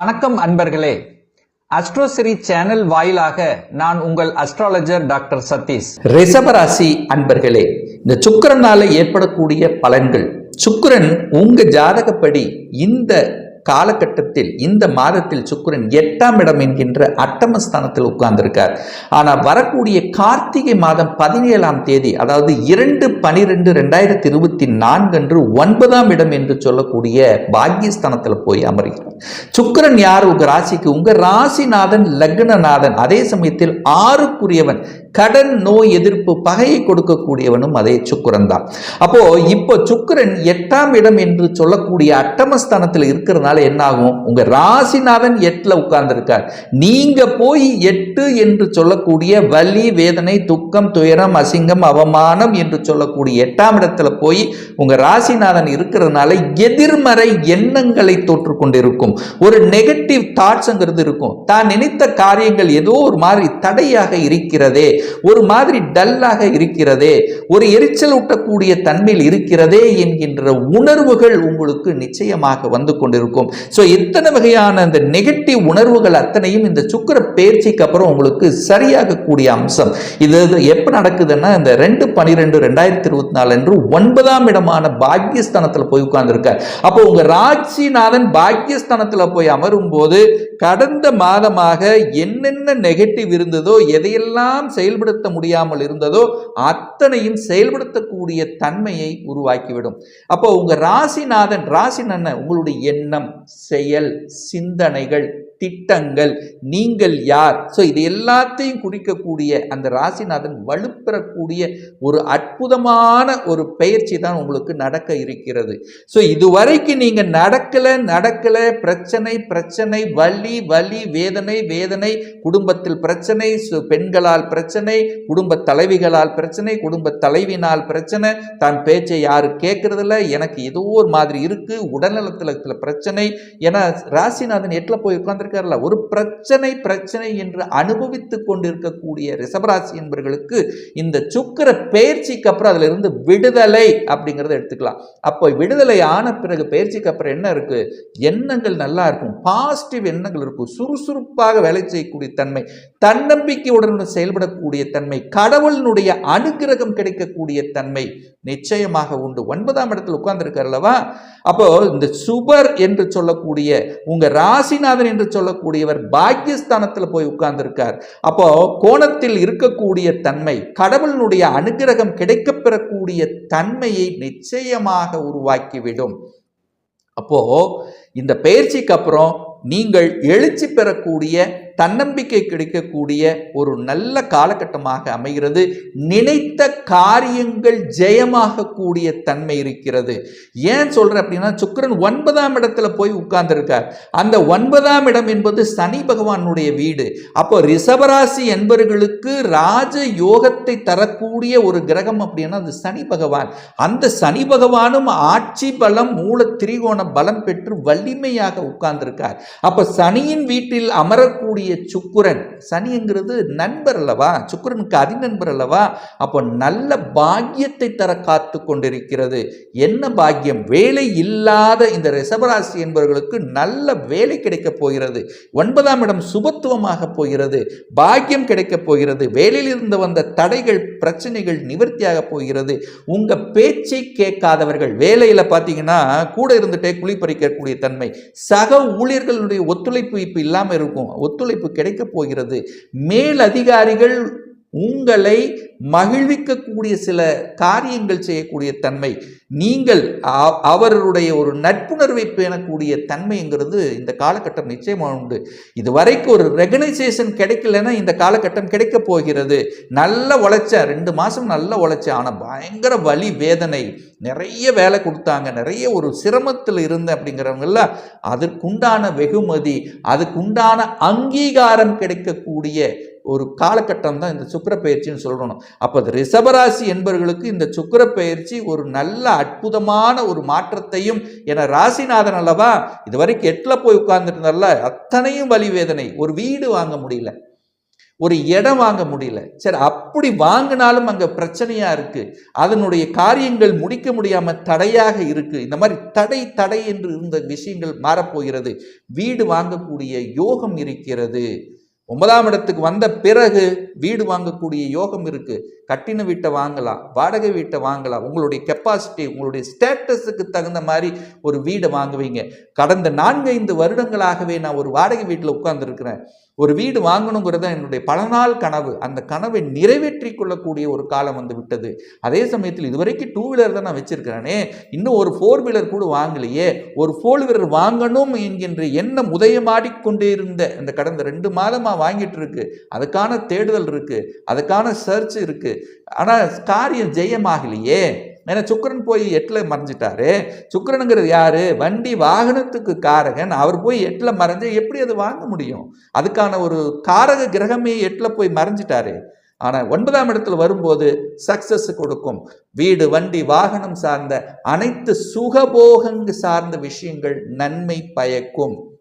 வணக்கம் அன்பர்களே. அஸ்ட்ரோசிரி சேனல் வாயிலாக நான் உங்கள் அஸ்ட்ராலஜர் டாக்டர் சதீஷ். ரிஷபராசி அன்பர்களே இந்த சுக்கரனால ஏற்படக்கூடிய பலன்கள். சுக்கரன் உங்க ஜாதகப்படி இந்த காலகட்டத்தில் இந்த மாதத்தில் சுக்கிரன் எட்டாம் இடம் என்கின்ற அட்டமஸ்தானத்தில் உட்கார்ந்திருக்கார். ஆனால் வரக்கூடிய கார்த்திகை மாதம் பதினேழாம் தேதி அதாவது இரண்டு பனிரெண்டு ரெண்டாயிரத்தி இருபத்தி நான்கு அன்று ஒன்பதாம் இடம் என்று சொல்லக்கூடிய பாக்கியஸ்தானத்தில் போய் அமர்கிறார். சுக்கிரன் யார்? உங்க ராசிக்கு. உங்க ராசிநாதன் லக்னநாதன். அதே சமயத்தில் ஆறுக்குரியவன் கடன் நோய் எதிர்ப்பு பகையை கொடுக்கக்கூடியவனும் அதே சுக்கரன் தான். அப்போ இப்போ சுக்கிரன் எட்டாம் இடம் என்று சொல்லக்கூடிய அட்டமஸ்தானத்தில் இருக்கிறதுனால என்ன ஆகும் உங்க ராசிநாதன் எட்டுல உட்கார்ந்துருக்கார். நீங்க போய் எட்டு என்று சொல்லக்கூடிய வலி வேதனை துக்கம் துயரம் அசிங்கம் அவமானம் என்று சொல்லக்கூடிய எட்டாம் இடத்துல போய் உங்க ராசிநாதன் இருக்கிறதுனால எதிர்மறை எண்ணங்களை தோற்று கொண்டிருக்கும் ஒரு நெகட்டிவ் தாட்ஸ்ங்கிறது இருக்கும். தான் நினைத்த காரியங்கள் ஏதோ ஒரு மாதிரி தடையாக இருக்கிறதே ஒரு மாதிரி டல்லாக இருக்கிறதே ஒரு எரிச்சல் ஊட்டக்கூடிய தன்மையில் இருக்கிறதே என்கின்ற உணர்வுகள் உங்களுக்கு நிச்சயமாக வந்து கொண்டிருக்கும். ஸோ இத்தனை வகையான இந்த நெகட்டிவ் உணர்வுகள் அத்தனையும் இந்த சுக்கிர பயிற்சிக்கு அப்புறம் உங்களுக்கு சரியாகக்கூடிய அம்சம். இது எப்போ நடக்குதுன்னா இந்த ரெண்டு பனிரெண்டு ரெண்டாயிரத்தி இருபத்தி நாலு அன்று ஒன்பதாம் இடமான பாக்யஸ்தானத்தில் போய் உட்கார்ந்துருக்கார். அப்போ உங்க ராட்சிநாதன் பாக்யஸ்தானத்தில் போய் அமரும் போது கடந்த மாதமாக என்னென்ன நெகட்டிவ் இருந்ததோ எதையெல்லாம் செயல்படுத்த முடியாமல் இருந்ததோ அத்தனையும் செயல்படுத்தக்கூடிய தன்மையை உருவாக்கிவிடும். அப்போ உங்க ராசிநாதன் ராசினன்ன உங்களுடைய எண்ணம் செயல் சிந்தனைகள். திட்டங்கள். நீங்கள் யார்? ஸோ இது எல்லாத்தையும் குறிக்கக்கூடிய அந்த ராசிநாதன் வலுப்பெறக்கூடிய ஒரு அற்புதமான ஒரு பயிற்சி தான் உங்களுக்கு நடக்க இருக்கிறது. ஸோ இதுவரைக்கும் நீங்கள் நடக்கலை நடக்கலை. பிரச்சனை பிரச்சனை வலி வலி வேதனை வேதனை குடும்பத்தில் பிரச்சனை சு- பெண்களால் பிரச்சனை குடும்ப தலைவிகளால் பிரச்சனை குடும்ப தலைவினால் பிரச்சனை. தான் பேச்சை யாரும் கேட்கறதில்ல. எனக்கு ஏதோ ஒரு மாதிரி இருக்குது உடல்நலத்தில் பிரச்சனை. ஏன்னா ராசிநாதன் எட்டில் போய் உட்கார்ந்திருக்காருல்ல ஒரு பிரச்சனை பிரச்சனை என்று அனுபவித்துக் கொண்டிருக்கக்கூடிய ரிஷபராசி என்பவர்களுக்கு இந்த சுக்கிர பயிற்சிக்கு அப்புறம் அதுல இருந்து விடுதலை அப்படிங்கறத எடுத்துக்கலாம். அப்போ விடுதலை ஆன பிறகு பயிற்சிக்கு அப்புறம் என்ன இருக்கு? எண்ணங்கள் நல்லா இருக்கும். பாசிட்டிவ் எண்ணங்கள் இருக்கும். சுறுசுறுப்பாக வேலை செய்யக்கூடிய தன்மை தன்னம்பிக்கையுடன் செயல்படக்கூடிய தன்மை கடவுளினுடைய அனுகிரகம் கிடைக்கக்கூடிய தன்மை நிச்சயமாக உண்டு. ஒன்பதாம் இடத்துல உட்கார்ந்துருக்கார் அல்லவா? அப்போ இந்த சுபர் என்று சொல்லக்கூடிய உங்க ராசிநாதன் என்று சொல்லக்கூடியவர் பாக்கியஸ்தானத்தில் போய் உட்கார்ந்திருக்கார். அப்போ கோணத்தில் இருக்கக்கூடிய தன்மை கடவுளினுடைய அனுகிரகம் கிடைக்கப்பெறக்கூடிய தன்மையை நிச்சயமாக உருவாக்கிவிடும். அப்போ இந்த பயிற்சிக்கு அப்புறம் நீங்கள் எழுச்சி பெறக்கூடிய தன்னம்பிக்கை கிடைக்கக்கூடிய ஒரு நல்ல காலகட்டமாக அமைகிறது. நினைத்த காரியங்கள் ஜெயமாக கூடிய தன்மை இருக்கிறது. ஏன் சொல்றேன் அப்படின்னா சுக்கரன் ஒன்பதாம் இடத்துல போய் உட்கார்ந்திருக்கார். அந்த ஒன்பதாம் இடம் என்பது சனி பகவானுடைய வீடு. அப்போ ரிஷபராசி என்பவர்களுக்கு ராஜ யோகத்தை தரக்கூடிய ஒரு கிரகம் அப்படின்னா அது சனி பகவான். அந்த சனி பகவானும் ஆட்சி பலம் மூல திரிகோண பலம் பெற்று வலிமையாக உட்கார்ந்திருக்கார். அப்ப சனியின் வீட்டில் அமரக்கூடிய சுக்கிரன். சனிங்கிறது நண்பர் அல்லவா? சுக்கிரனுக்கு அதிநண்பர் அல்லவா? அப்போ நல்ல பாக்கியத்தை தர காத்து கொண்டிருக்கிறது. என்ன பாக்கியம்? வேலை இல்லாத இந்த ரிஷபராசி என்பவர்களுக்கு நல்ல வேலை கிடைக்கப் போகிறது. ஒன்பதாம் இடம் சுபத்துவமாக போகிறது. பாக்கியம் கிடைக்கப் போகிறது. வேலையில் இருந்து வந்த தடைகள் பிரச்சனைகள் நிவர்த்தியாக போகிறது. உங்க பேச்சை கேட்காதவர்கள் வேலையில் பார்த்தீங்கன்னா கூட இருந்துட்டே குளிப்பறிக்கக்கூடிய தன்மை. சக ஊழியர்களுடைய ஒத்துழைப்பு இப்போ இல்லாமல் இருக்கும். ஒத்துழைப்பு கிடைக்கப் போகிறது. மேல் அதிகாரிகள் உங்களை மகிழ்விக்கக்கூடிய சில காரியங்கள் செய்யக்கூடிய தன்மை நீங்கள் அவருடைய ஒரு நட்புணர்வை பேணக்கூடிய தன்மைங்கிறது இந்த காலகட்டம் நிச்சயமாக உண்டு. இதுவரைக்கும் ஒரு ரெகனைசேஷன் கிடைக்கலன்னா இந்த காலகட்டம் கிடைக்க போகிறது. நல்ல உழைச்ச ரெண்டு மாதம் நல்ல உழைச்ச ஆனால் பயங்கர வலி வேதனை நிறைய வேலை கொடுத்தாங்க நிறைய ஒரு சிரமத்தில் இருந்தேன் அப்படிங்கிறவங்கெல்லாம் அதற்குண்டான வெகுமதி அதுக்குண்டான அங்கீகாரம் கிடைக்கக்கூடிய ஒரு காலகட்டம் தான் இந்த சுக்கிர பயிற்சின்னு சொல்லணும். அப்போ அது ரிஷபராசி என்பவர்களுக்கு இந்த சுக்கிர பயிற்சி ஒரு நல்ல அற்புதமான ஒரு மாற்றத்தையும் என ராசிநாதன் அல்லவா இது வரைக்கும் எட்டில் போய் உட்கார்ந்துட்டு அத்தனையும் வலி வேதனை. ஒரு வீடு வாங்க முடியல. ஒரு இடம் வாங்க முடியல. சரி அப்படி வாங்கினாலும் அங்கே பிரச்சனையாக இருக்குது அதனுடைய காரியங்கள் முடிக்க முடியாமல் தடையாக இருக்கு. இந்த மாதிரி தடை தடை என்று இருந்த விஷயங்கள் மாறப்போகிறது. வீடு வாங்கக்கூடிய யோகம் இருக்கிறது. ஒன்பதாம் இடத்துக்கு வந்த பிறகு வீடு வாங்கக்கூடிய யோகம் இருக்கு. கட்டின வீட்டை வாங்கலாம் வாடகை வீட்டை வாங்கலாம். உங்களுடைய கெப்பாசிட்டி உங்களுடைய ஸ்டேட்டஸுக்கு தகுந்த மாதிரி ஒரு வீடை வாங்குவீங்க. கடந்த நான்கு ஐந்து வருடங்களாகவே நான் ஒரு வாடகை வீட்டில் உட்கார்ந்துருக்கிறேன். ஒரு வீடு வாங்கணுங்கிறது தான் என்னுடைய பல நாள் கனவு. அந்த கனவை நிறைவேற்றி கொள்ளக்கூடிய ஒரு காலம் வந்து விட்டது. அதே சமயத்தில் இதுவரைக்கும் டூ வீலர் தான் நான் வச்சிருக்கிறேனே. இன்னும் ஒரு ஃபோர் வீலர் கூட வாங்கலையே. ஒரு ஃபோர் வீலர் வாங்கணும் என்கின்ற எண்ணம் உதயமாடிக்கொண்டே இருந்த அந்த கடந்த ரெண்டு மாதமாக மாதமா வாங்கிட்டு இருக்கு அதுக்கான தேடுதல் இருக்கு. அதுக்கான சர்ச் இருக்கு. ஆனா காரியம் ஜெயமாகலையே. ஏன்னா சுக்கிரன் போய் எட்டில் மறைஞ்சிட்டாரு. சுக்கரனுங்கிறது யாரு? வண்டி வாகனத்துக்கு காரகன். அவர் போய் எட்டில் மறைஞ்சு எப்படி அது வாங்க முடியும்? அதுக்கான ஒரு காரக கிரகமே எட்டில் போய் மறைஞ்சிட்டாரு. ஆனால் ஒன்பதாம் இடத்துல வரும்போது சக்சஸ் கொடுக்கும். வீடு வண்டி வாகனம் சார்ந்த அனைத்து சுகபோகங்கு சார்ந்த விஷயங்கள் நன்மை பயக்கும்.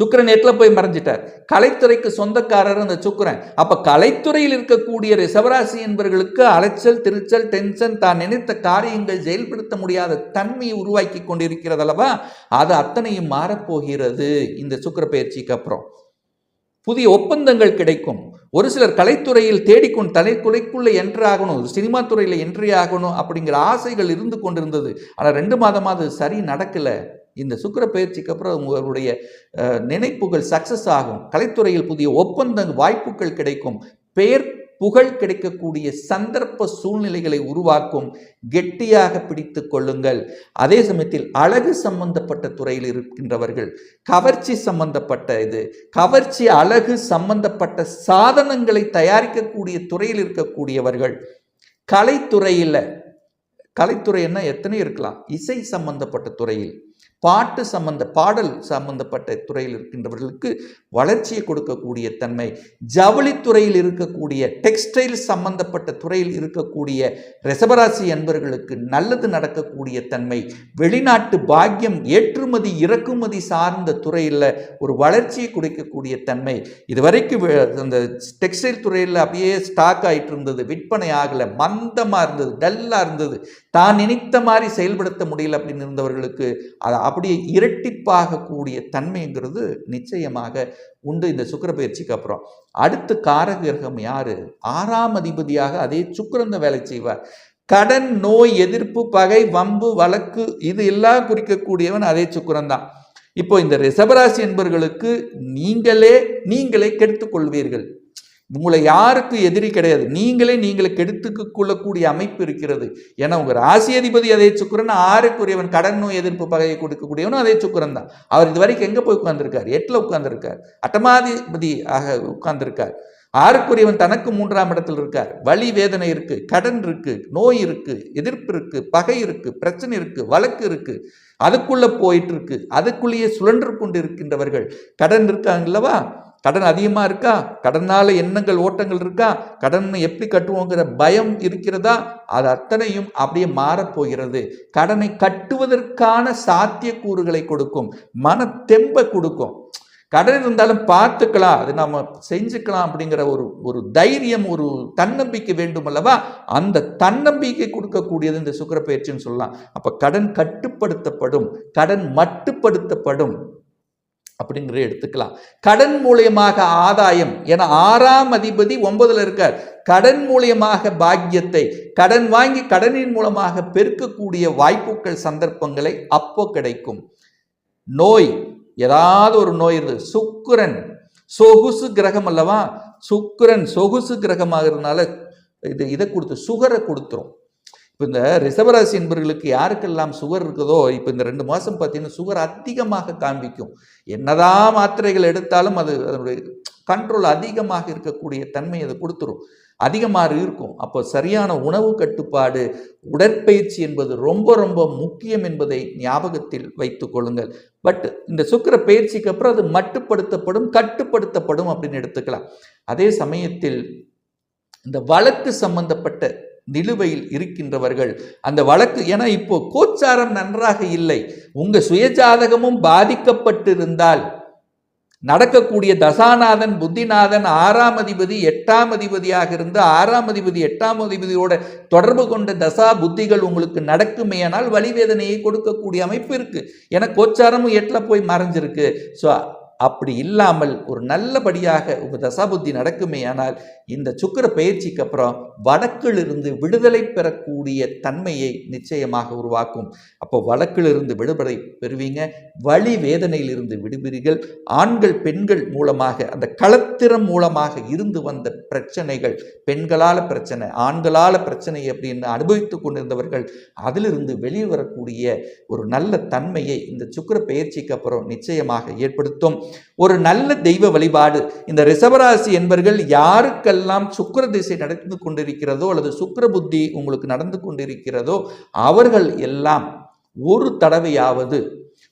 சுக்கிரன் எட்டில் போய் மறைஞ்சிட்டார். கலைத்துறைக்கு சொந்தக்காரர் அந்த சுக்கிரன். அப்போ கலைத்துறையில் இருக்கக்கூடிய ரிசவராசி என்பவர்களுக்கு அலைச்சல் திருச்சல் டென்ஷன் தான் நினைத்த காரியங்கள் செயல்படுத்த முடியாத தன்மையை உருவாக்கி கொண்டிருக்கிறது அல்லவா? அது அத்தனையும் மாறப்போகிறது இந்த சுக்கிர பயிற்சிக்கு அப்புறம். புதிய ஒப்பந்தங்கள் கிடைக்கும். ஒரு சிலர் கலைத்துறையில் தேடிக்கொண்டு தலைத்துறைக்குள்ளே என்ட்ரி ஆகணும். சினிமா துறையில் என்ட்ரி ஆகணும் அப்படிங்கிற ஆசைகள் இருந்து கொண்டிருந்தது. ஆனால் ரெண்டு மாதமாக அது சரி நடக்கலை. இந்த சுக்கிர பயிற்சிக்கு அப்புறம் உங்களுடைய நினைப்புகள் சக்சஸ் ஆகும். கலைத்துறையில் புதிய ஒப்பந்த வாய்ப்புகள் கிடைக்கும். பெயர் புகழ் கிடைக்கக்கூடிய சந்தர்ப்ப சூழ்நிலைகளை உருவாக்கும். கெட்டியாக பிடித்து கொள்ளுங்கள். அதே சமயத்தில் அழகு சம்பந்தப்பட்ட துறையில் இருக்கின்றவர்கள் கவர்ச்சி சம்பந்தப்பட்ட இது கவர்ச்சி அழகு சம்பந்தப்பட்ட சாதனங்களை தயாரிக்கக்கூடிய துறையில் இருக்கக்கூடியவர்கள் கலைத்துறையில் கலைத்துறைன்னா எத்தனை இருக்கலாம். இசை சம்பந்தப்பட்ட துறையில். பாட்டு சம்பந்த பாடல் சம்பந்தப்பட்ட துறையில் இருக்கின்றவர்களுக்கு வளர்ச்சியை கொடுக்கக்கூடிய தன்மை ஜவுளித்துறையில் இருக்கக்கூடிய டெக்ஸ்டைல் சம்பந்தப்பட்ட துறையில் இருக்கக்கூடிய ரிசபராசி என்பவர்களுக்கு நல்லது நடக்கக்கூடிய தன்மை வெளிநாட்டு பாக்கியம் ஏற்றுமதி இறக்குமதி சார்ந்த துறையில் ஒரு வளர்ச்சியை கொடுக்கக்கூடிய தன்மை. இதுவரைக்கும் அந்த டெக்ஸ்டைல் துறையில் அப்படியே ஸ்டாக் ஆயிட்டு இருந்தது விற்பனை ஆகலை மந்தமாக இருந்தது டல்லாக இருந்தது. தான் நினைத்த மாதிரி செயல்படுத்த முடியல அப்படின்னு இருந்தவர்களுக்கு அது அப்படியே இரட்டிப்பாகக்கூடிய தன்மைங்கிறது நிச்சயமாக உண்டு இந்த சுக்கிர பயிற்சிக்கு அப்புறம். அடுத்து காரகிரகம் யார்? யாரு ஆறாம் அதிபதியாக அதே சுக்கரந்த வேலை செய்வார். கடன் நோய் எதிர்ப்பு பகை வம்பு வழக்கு இது எல்லாம் குறிக்கக்கூடியவன் அதே சுக்கிரன் தான். இப்போ இந்த ரிசபராசி என்பவர்களுக்கு நீங்களே நீங்களே கெடுத்துக் கொள்வீர்கள் உங்களை யாருக்கு எதிரி கிடையாது. நீங்களே நீங்களை கெடுத்துக்கு கொள்ளக்கூடிய அமைப்பு இருக்கிறது. ஏன்னா உங்கள் ராசி அதிபதி அதே சுக்கரன் ஆறுக்குரியவன் கடன் நோய் எதிர்ப்பு பகையை கொடுக்கக்கூடியவனும் அதே சுக்கரன் தான். அவர் இது வரைக்கும் எங்கே போய் உட்கார்ந்துருக்கார்? எட்டில் உட்கார்ந்துருக்கார். அட்டமாதிபதி ஆக உட்கார்ந்துருக்கார். ஆறுக்குரியவன் தனக்கு மூன்றாம் இடத்தில் இருக்கார். வலி வேதனை இருக்கு கடன் இருக்கு நோய் இருக்கு எதிர்ப்பு இருக்கு பகை இருக்கு பிரச்சனை இருக்கு வழக்கு இருக்கு. அதுக்குள்ள போயிட்டு இருக்கு. அதுக்குள்ளேயே சுழன்று கொண்டு இருக்கின்றவர்கள் கடன் இருக்காங்கல்லவா கடன் அதிகமாக இருக்கா? கடனால் எண்ணங்கள் ஓட்டங்கள் இருக்கா? கடன் எப்படி கட்டுவோங்கிற பயம் இருக்கிறதா? அது அத்தனையும் அப்படியே மாறப்போகிறது கடனை கட்டுவதற்கான சாத்தியக்கூறுகளை கொடுக்கும். மன தெம்பை கொடுக்கும். கடன் இருந்தாலும் பார்த்துக்கலாம். அது நம்ம செஞ்சுக்கலாம் அப்படிங்கிற ஒரு ஒரு தைரியம் ஒரு தன்னம்பிக்கை வேண்டும் அல்லவா? அந்த தன்னம்பிக்கை கொடுக்கக்கூடியது இந்த சுக்கர பயிற்சின்னு சொல்லலாம். அப்போ கடன் கட்டுப்படுத்தப்படும். கடன் மட்டுப்படுத்தப்படும். அப்படிங்கிற எடுத்துக்கலாம். கடன் மூலியமாக ஆதாயம் ஏன்னா ஆறாம் அதிபதி ஒன்பதுல இருக்கார். கடன் மூலியமாக பாக்கியத்தை கடன் வாங்கி கடனின் மூலமாக பெருக்கக்கூடிய வாய்ப்புகள் சந்தர்ப்பங்களை அப்போ கிடைக்கும். நோய் ஏதாவது ஒரு நோய் இருந்து சுக்கிரன் சொகுசு கிரகம் அல்லவா? சுக்கிரன் சொகுசு கிரகமாகிறதுனால இது இதை கொடுத்து சுகரை கொடுத்துரும். இப்போ இந்த ரிசவராசி என்பவர்களுக்கு யாருக்கெல்லாம் சுகர் இருக்குதோ இப்போ இந்த ரெண்டு மாதம் பார்த்தீங்கன்னா சுகர் அதிகமாக காண்பிக்கும். என்னதான் மாத்திரைகள் எடுத்தாலும் அது அதனுடைய கண்ட்ரோல் அதிகமாக இருக்கக்கூடிய தன்மை அது கொடுத்துரும். அதிகமாக இருக்கும். அப்போ சரியான உணவு கட்டுப்பாடு உடற்பயிற்சி என்பது ரொம்ப ரொம்ப முக்கியம் என்பதை ஞாபகத்தில் வைத்து கொள்ளுங்கள். பட் இந்த சுக்கிர பயிற்சிக்கு அப்புறம் அது மட்டுப்படுத்தப்படும் கட்டுப்படுத்தப்படும் அப்படின்னு எடுத்துக்கலாம். அதே சமயத்தில் இந்த வழக்கு சம்பந்தப்பட்ட நிலுவையில் இருக்கின்றவர்கள். அந்த வழக்கு ஏன்னா இப்போ கோச்சாரம் நன்றாக இல்லை. உங்கள் சுயஜாதகமும் பாதிக்கப்பட்டிருந்தால் நடக்கக்கூடிய தசாநாதன் புத்திநாதன் ஆறாம் அதிபதி எட்டாம் அதிபதியாக இருந்து ஆறாம் அதிபதி எட்டாம் அதிபதியோட தொடர்பு கொண்ட தசா புத்திகள் உங்களுக்கு நடக்குமேயானால் வழிவேதனையை கொடுக்கக்கூடிய அமைப்பு இருக்குது ஏன்னா கோச்சாரமும் எட்டில் போய் மறைஞ்சிருக்கு. ஸோ அப்படி இல்லாமல் ஒரு நல்லபடியாக உங்க தசாபுத்தி நடக்குமே ஆனால் இந்த சுக்கிர பயிற்சிக்கு அப்புறம் வடக்கிலிருந்து விடுதலை பெறக்கூடிய தன்மையை நிச்சயமாக உருவாக்கும். அப்போ வழக்கிலிருந்து விடுதலை பெறுவீங்க. வழி வேதனையிலிருந்து விடுவீர்கள் ஆண்கள் பெண்கள் மூலமாக அந்த களத்திறம் மூலமாக இருந்து வந்த பிரச்சனைகள் பெண்களால் பிரச்சனை ஆண்களால் பிரச்சனை அப்படின்னு அனுபவித்து கொண்டிருந்தவர்கள் அதிலிருந்து வெளியே வரக்கூடிய ஒரு நல்ல தன்மையை இந்த சுக்கிர பயிற்சிக்கு அப்புறம் நிச்சயமாக ஏற்படுத்தும். ஒரு நல்ல தெய்வ வழிபாடு. இந்த ரிஷபராசி என்பர்கள் யாருக்கெல்லாம் சுக்கர திசை நடந்து கொண்டிருக்கிறதோ அல்லது சுக்கிர புத்தி உங்களுக்கு நடந்து கொண்டிருக்கிறதோ அவர்கள் எல்லாம் ஒரு தடவையாவது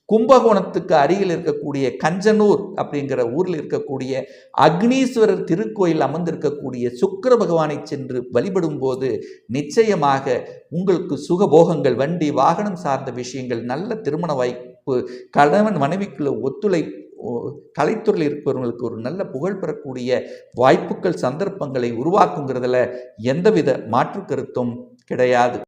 கும்பகோணத்துக்கு அருகில் இருக்கக்கூடிய கஞ்சனூர் அப்படிங்கிற ஊரில் இருக்கக்கூடிய அக்னீஸ்வரர் திருக்கோயில் அமர்ந்திருக்கக்கூடிய சுக்கர பகவானை சென்று வழிபடும் போது நிச்சயமாக உங்களுக்கு சுகபோகங்கள் வண்டி வாகனம் சார்ந்த விஷயங்கள் நல்ல திருமண வாய்ப்பு கணவன் மனைவிக்குள்ள ஒத்துழை கலைத்துறையில் இருப்பவர்களுக்கு ஒரு நல்ல புகழ் பெறக்கூடிய வாய்ப்புகள் சந்தர்ப்பங்களை உருவாக்குங்கிறதுல எந்தவித மாற்று கருத்தும் கிடையாது.